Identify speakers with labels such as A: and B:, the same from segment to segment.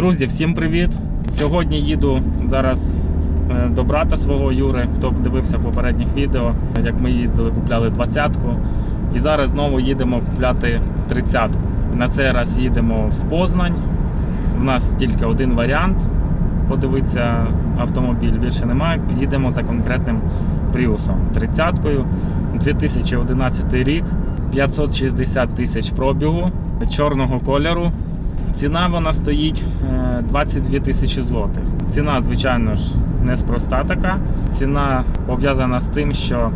A: Друзі, всім привіт! Сьогодні їду зараз е, до брата свого Юри, хто дивився попередніх відео, як ми їздили, купляли 20-ку. І зараз знову їдемо купляти 30-ку. На цей раз їдемо в Познань. У нас тільки один варіант. Подивитися автомобіль більше немає. Їдемо за конкретним Пріусом 30-кою. 2011 рік, 560 тисяч пробігу, чорного кольору. Ціна вона стоїть е, 22 тисячі злотих. Ціна, звичайно ж, неспроста така. Ціна пов'язана з тим, що,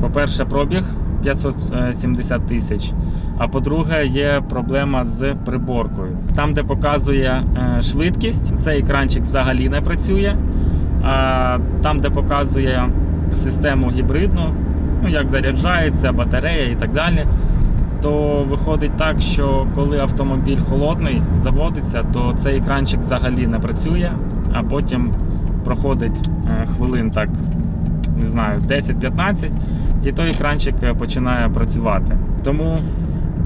A: по-перше, пробіг 570 тисяч. А по-друге, є проблема з приборкою. Там, де показує е, швидкість, цей екранчик взагалі не працює. А там, де показує систему гібридну, ну як заряджається, батарея і так далі, то виходить так, що коли автомобіль холодний заводиться, то цей екранчик взагалі не працює, а потім проходить е, хвилин так, не знаю, 10-15, і той екранчик е, починає працювати. Тому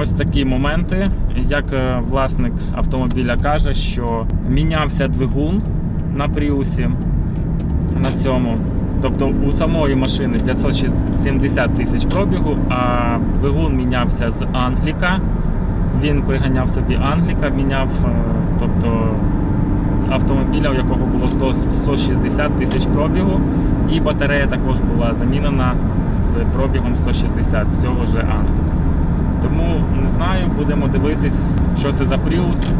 A: ось такі моменти. Як е, власник автомобіля каже, що мінявся двигун на пріусі на цьому. Тобто у самої машини 570 тисяч пробігу, а двигун мінявся з Англіка. Він приганяв собі Англіка, міняв, е, тобто з автомобіля, у якого було 100, 160 тисяч пробігу, і батарея також була замінена з пробігом 160 з цього ж Англіка. Тому не знаю, будемо дивитись, що це за Prius.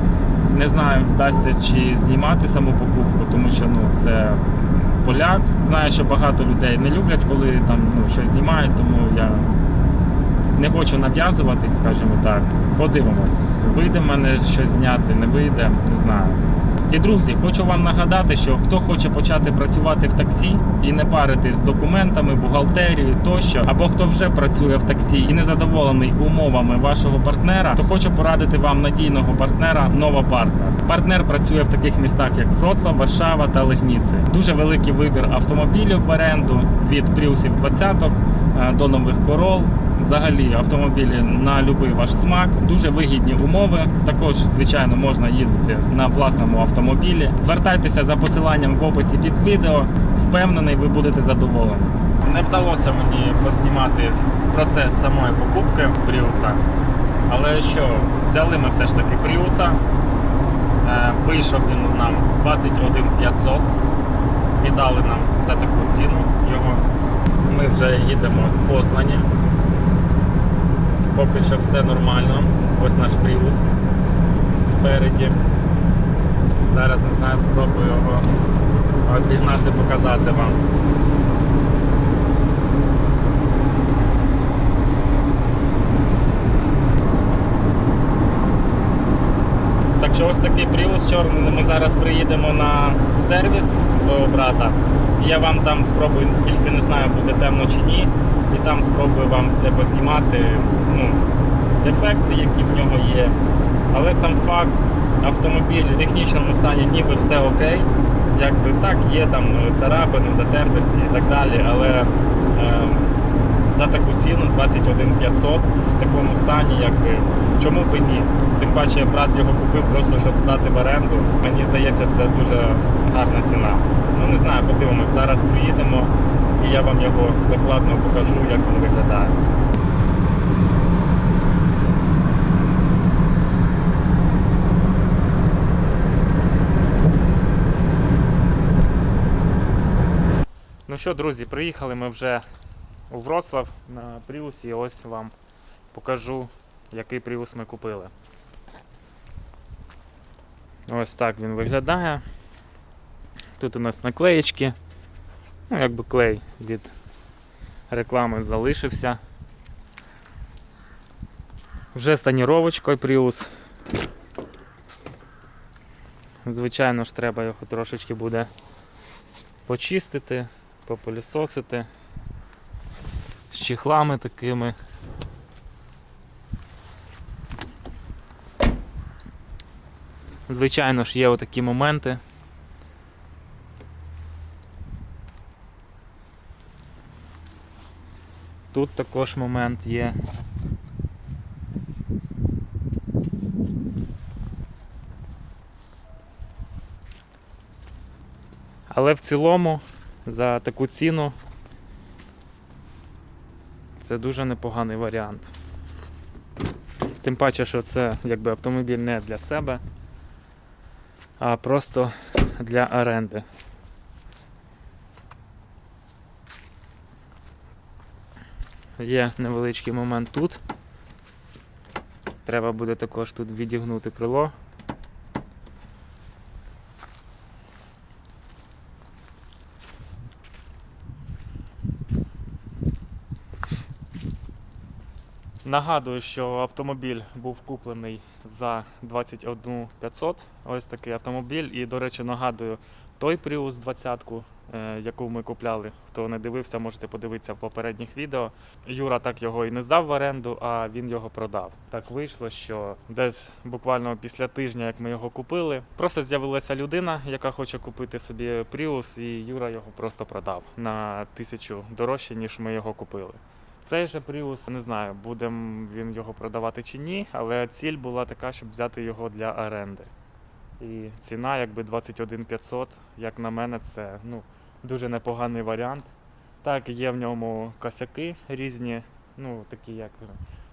A: Не знаю, вдасться чи знімати саму покупку, тому що ну, це поляк. Знаю, що багато людей не люблять, коли там ну, щось знімають, тому я не хочу нав'язуватись, скажімо так. Подивимось, вийде в мене щось зняти, не вийде, не знаю. І друзі, хочу вам нагадати, що хто хоче почати працювати в таксі і не паритись з документами, бухгалтерією тощо, або хто вже працює в таксі і не задоволений умовами вашого партнера, то хочу порадити вам надійного партнера Нова Партнер. Партнер працює в таких містах, як Вроцлав, Варшава та Легніці. Дуже великий вибір автомобілів в оренду від Пріусів 20 до нових корол. Взагалі автомобілі на будь-який ваш смак, дуже вигідні умови. Також, звичайно, можна їздити на власному автомобілі. Звертайтеся за посиланням в описі під відео. Впевнений, ви будете задоволені. Не вдалося мені познімати процес самої покупки Пріуса. Але що, взяли ми все ж таки Пріуса. Е, Вийшов він нам 21 500 і дали нам за таку ціну його. Ми вже їдемо з Познані. Поки що все нормально. Ось наш Prius спереді. Зараз не знаю, спробую його обігнати, показати вам. Так що ось такий Prius чорний. Ми зараз приїдемо на сервіс до брата. Я вам там спробую, тільки не знаю, буде темно чи ні. І там спробую вам все познімати. Ну, дефекти, які в нього є. Але сам факт, автомобіль в технічному стані ніби все окей. Якби так, є там царапини, затертості і так далі, але е, за таку ціну 21 500 в такому стані, якби чому б і ні. Тим паче брат його купив просто щоб здати в оренду. Мені здається, це дуже гарна ціна. Ну не знаю, подивимось. Зараз приїдемо і я вам його докладно покажу, як він виглядає. Ну що, друзі, приїхали ми вже у Вроцлав на Пріусі. Ось вам покажу, який Пріус ми купили. Ось так він виглядає. Тут у нас наклеєчки. Ну, якби клей від реклами залишився. Вже з тоніровочкою Prius. Звичайно ж, треба його трошечки буде почистити, попилісосити з чехлами такими. Звичайно ж, є отакі моменти. Тут також момент є. Але в цілому за таку ціну це дуже непоганий варіант. Тим паче, що це якби автомобіль не для себе, а просто для оренди. Є невеличкий момент тут. Треба буде також тут відігнути крило. Нагадую, що автомобіль був куплений за 21 500. Ось такий автомобіль. І, до речі, нагадую, той Prius 20, е, яку ми купляли. Хто не дивився, можете подивитися в попередніх відео. Юра так його і не здав в оренду, а він його продав. Так вийшло, що десь буквально після тижня, як ми його купили, просто з'явилася людина, яка хоче купити собі Prius, і Юра його просто продав на тисячу дорожче, ніж ми його купили. Цей же Prius, не знаю, буде він його продавати чи ні, але ціль була така, щоб взяти його для оренди. І ціна, якби 21 500, як на мене, це ну, дуже непоганий варіант. Так, є в ньому косяки різні, ну, такі як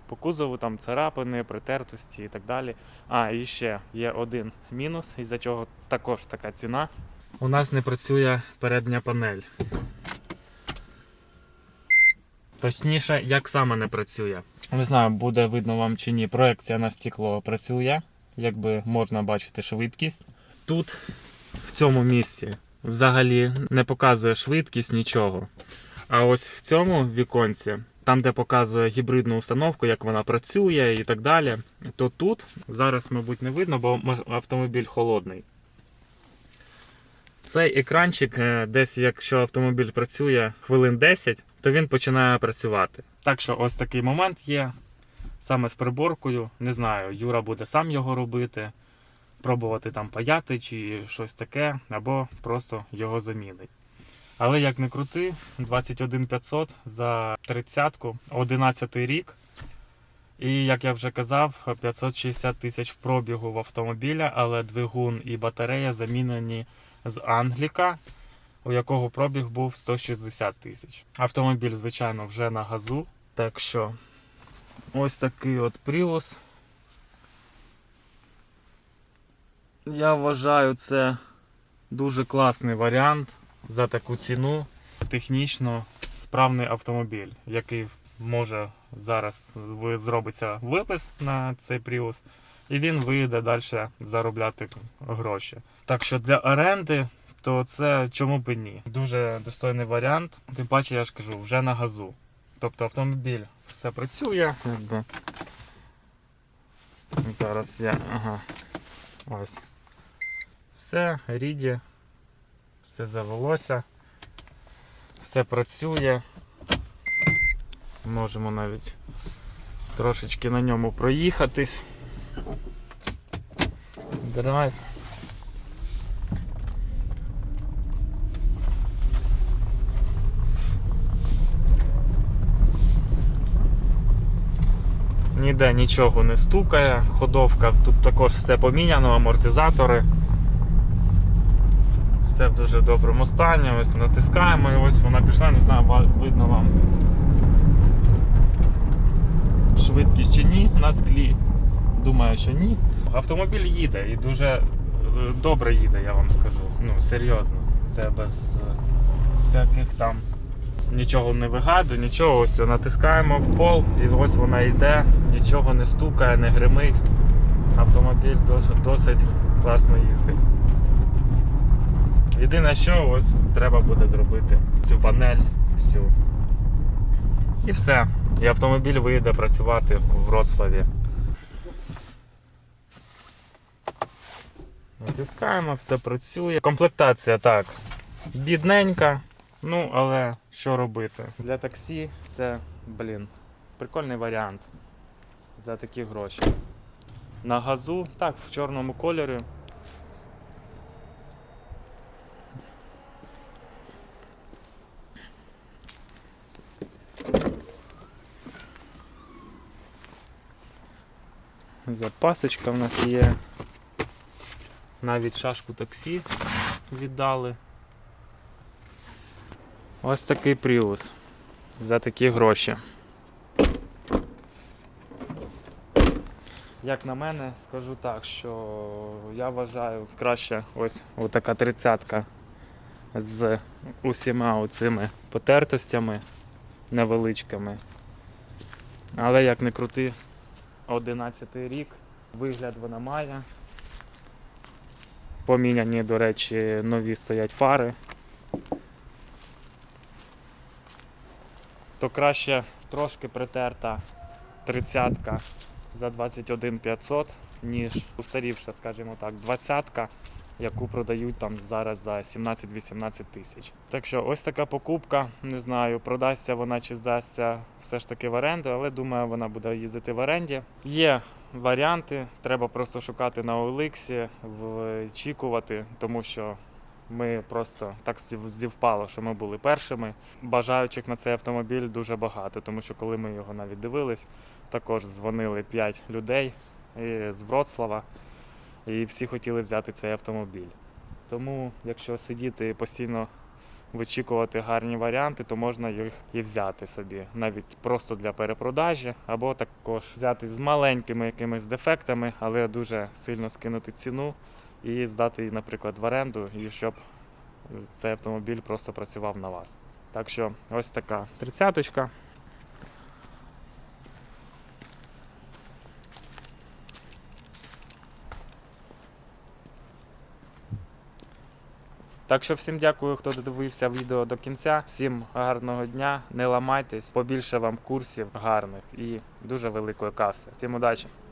A: по кузову, там царапини, притертості і так далі. А, і ще є один мінус, із-за чого також така ціна. У нас не працює передня панель. Точніше, як саме не працює. Не знаю, буде видно вам чи ні. Проекція на стекло працює, якби можна бачити швидкість. Тут, в цьому місці, взагалі не показує швидкість нічого. А ось в цьому віконці, там, де показує гібридну установку, як вона працює і так далі, то тут зараз, мабуть, не видно, бо автомобіль холодний. Цей екранчик, е, десь якщо автомобіль працює хвилин 10, то він починає працювати. Так що ось такий момент є. Саме з приборкою. Не знаю, Юра буде сам його робити, пробувати там паяти чи щось таке, або просто його замінить. Але як не крути, 21 500 за 30-ку, 11 рік. І як я вже казав, 560 тисяч в пробігу в автомобіля, але двигун і батарея замінені з Англіка, у якого пробіг був 160 тисяч. Автомобіль, звичайно, вже на газу. Так що ось такий от Prius. Я вважаю, це дуже класний варіант за таку ціну. Технічно справний автомобіль, який може зараз зробиться випис на цей Prius, і він вийде далі заробляти гроші. Так що для оренди, то це чому б і ні. Дуже достойний варіант. Тим паче, я ж кажу, вже на газу. Тобто автомобіль все працює. Якби. Зараз я. Ага. Ось. Все, ріді, все завелося, все працює. Можемо навіть трошечки на ньому проїхатись. Драйв. Ніде нічого не стукає, ходовка, тут також все поміняно, амортизатори. Все в дуже доброму стані. Ось натискаємо і ось вона пішла, не знаю, видно вам швидкість чи ні на склі. Думаю, що ні. Автомобіль їде і дуже е, добре їде, я вам скажу. Ну, серйозно. Це без е, всяких там нічого не вигадую, нічого. Ось натискаємо в пол і ось вона йде, нічого не стукає, не гримить. Автомобіль досить, досить класно їздить. Єдине, що ось треба буде зробити цю панель всю. І все. І автомобіль вийде працювати в Вроцлаві. Натискаємо, все працює. Комплектація так. Бідненька. Ну, але що робити? Для таксі це, блін, прикольний варіант. За такі гроші. На газу, так, в чорному кольорі. Запасочка в нас є. Навіть шашку таксі віддали. Ось такий Prius. За такі гроші. Як на мене, скажу так, що я вважаю краще ось така тридцятка з усіма оцими потертостями невеличкими. Але як не крути, 11 рік, вигляд вона має. Поміняні, до речі, нові стоять фари. То краще трошки притерта тридцятка за 21 500, ніж устарівша, скажімо так, двадцятка, яку продають там зараз за 17-18 тисяч. Так що ось така покупка. Не знаю, продасться вона чи здасться все ж таки в оренду, але думаю, вона буде їздити в оренді. Є варіанти, треба просто шукати на OLX, вичікувати, тому що ми просто так зівпало, що ми були першими. Бажаючих на цей автомобіль дуже багато, тому що коли ми його навіть дивились, також дзвонили 5 людей е, з Вроцлава, і всі хотіли взяти цей автомобіль. Тому, якщо сидіти постійно вичікувати гарні варіанти, то можна їх і взяти собі, навіть просто для перепродажі, або також взяти з маленькими якимись дефектами, але дуже сильно скинути ціну і здати наприклад, в оренду, і щоб е, цей автомобіль просто працював на вас. Так що ось така тридцяточка. Так що всім дякую, хто додивився відео до кінця. Всім гарного дня, не ламайтесь, побільше вам курсів гарних і дуже великої каси. Всім удачі!